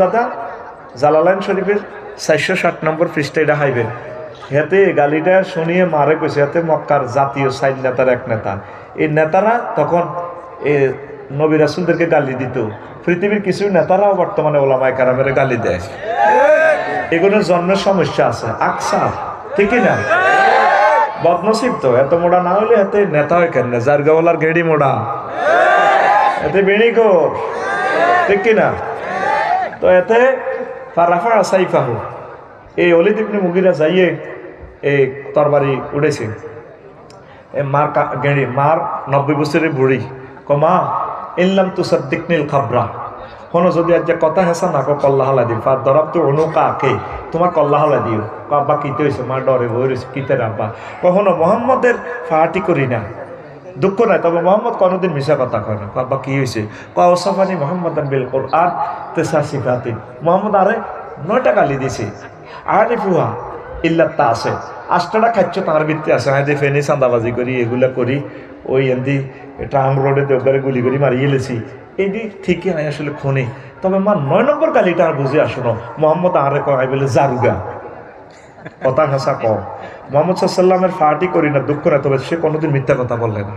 দাদা জালালাইন শরীফের চারশো ষাট নম্বর পৃষ্ঠা এটা হাইবেন হেতে গালিটা শুনিয়ে মারে কইছে, হাতে মক্কার জাতীয় সাইড নেতার এক নেতা। এই নেতারা তখন এ নবী রাসুলদেরকে গালি দিত। পৃথিবীর কিছু নেতারাও বর্তমানে ওলামায় কারামের গালি দেয়। এগুলোর জন্মের সমস্যা আছে। আকসা ঠিকই না? বদনসিব তো, এত মোড়া না হলে এতে নেতা হয় কেন জারগাওয়ালার গেড়ি মোড়া। এতে বেড়ি কর ঠিক কি না? তো এতে ফারাফা সাইফাহু। এই অলিদ ইবনে মুগিরা যাইয়ে এই তরবারি উড়েছে। এ মার গেড়ি, মার নব্বই বছরের বুড়ি। কমা, ইল্লাম তু সদ্দিকনিল খাবরা। হনো, যদি আজ কথা হেসা না কল্লা হালা দিও। ফার দরব তো অনু কাকে তোমার কল্লা হালা দিও। আব্বা কিতে হয়েছে মা ডরে বই রয়েছে কিতে আব্বা কখনো মোহাম্মদের ফাটি করি না। দুঃখ নাই, তবে মোহাম্মদ কোনোদিন মিশা কথা কয় না আব্বা, কি হয়েছে কো ওসাফানি মোহাম্মদ বিল কোরআন তেসা সিফাতি। মোহাম্মদ আরে নয়টা গালি দিছে। আরে ফুয়া ইল্লা তা আছে আষ্টটা খাচ্ছ তার ভিত্তি আছে। হ্যাঁ ফেনি চাঁদাবাজি করি, এগুলা করি। ওই এমনি ট্রাম রোডে দেবগারে গুলি করি, মারিয়ে লেছি। এটি ঠিকই হয় আসলে খুনি। তবে মা নয় নম্বর গালিটা আর বুঝে আসুন মোহাম্মদ আরে কয় বলে, জারুগা। কথা ভাষা কম। মোহাম্মদ সাল্লামের ফাটি করি না, দুঃখ না তবে সে কোনোদিন মিথ্যা কথা বললে না।